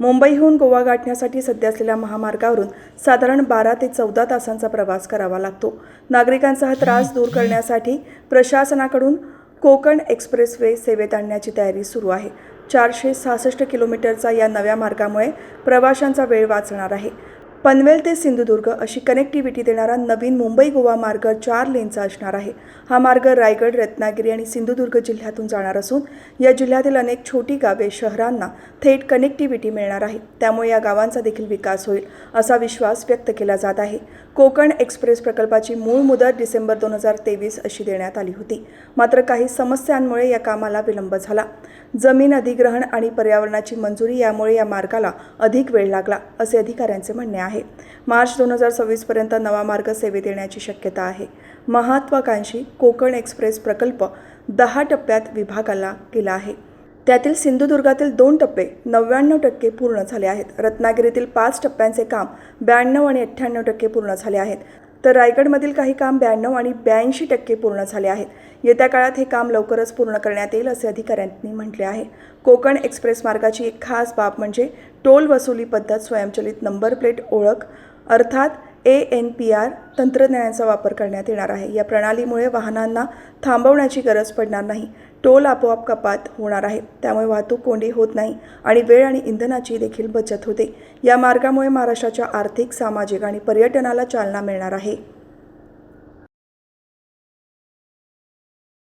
मुंबईहून गोवा गाठण्यासाठी सध्या असलेल्या महामार्गावरून साधारण बारा ते चौदा तासांचा प्रवास करावा लागतो. नागरिकांचा हा त्रास दूर करण्यासाठी प्रशासनाकडून कोकण एक्सप्रेसवे सेवेत आणण्याची तयारी सुरू आहे. चारशे सहासष्ट किलोमीटरचा या नव्या मार्गामुळे प्रवाशांचा वेळ वाचणार आहे. पनवेल ते सिंधुदुर्ग अशी कनेक्टिव्हिटी देणारा नवीन मुंबई गोवा मार्ग चार लेनचा असणार आहे. हा मार्ग रायगड रत्नागिरी आणि सिंधुदुर्ग जिल्ह्यातून जाणार असून या जिल्ह्यातील अनेक छोटी गावे शहरांना थेट कनेक्टिव्हिटी मिळणार आहे. त्यामुळे या गावांचा देखील विकास होईल असा विश्वास व्यक्त केला जात आहे. कोकण एक्सप्रेस प्रकल्पाची मूळ मुदत डिसेंबर दोन हजार तेवीस अशी देण्यात आली होती. मात्र काही समस्यांमुळे या कामाला विलंब झाला. जमीन अधिग्रहण आणि पर्यावरणाची मंजुरी यामुळे या मार्गाला अधिक वेळ लागला असे अधिकाऱ्यांचे म्हणणे आहे. मार्च दोन हजार सव्वीसपर्यंत नवा मार्ग सेवेत येण्याची शक्यता आहे. महत्त्वाकांक्षी कोकण एक्सप्रेस प्रकल्प दहा टप्प्यात विभागाला गेला आहे. त्यातील सिंधुदुर्गातील दोन टप्पे नव्याण्णव टक्के पूर्ण झाले आहेत. रत्नागिरीतील पाच टप्प्यांचे काम ब्याण्णव आणि अठ्ठ्याण्णव टक्के पूर्ण झाले आहेत. तर रायगडमधील काही काम ब्याण्णव आणि ब्याऐंशी टक्के पूर्ण झाले आहेत. येत्या काळात हे काम लवकरच पूर्ण करण्यात येईल असे अधिकाऱ्यांनी म्हटले आहे. कोकण एक्सप्रेस मार्गाची एक खास बाब म्हणजे टोल वसुली पद्धत स्वयंचलित नंबर प्लेट ओळख अर्थात ए एन पी आर तंत्रज्ञानाचा वापर करण्यात येणार आहे. या प्रणालीमुळे वाहनांना थांबवण्याची गरज पडणार नाही. टोल आपोआप कपात होणार आहे. त्यामुळे वाहतूक कोंडी होत नाही आणि वेळ आणि इंधनाची देखील बचत होते. या मार्गामुळे महाराष्ट्राच्या आर्थिक सामाजिक आणि पर्यटनाला चालना मिळणार आहे.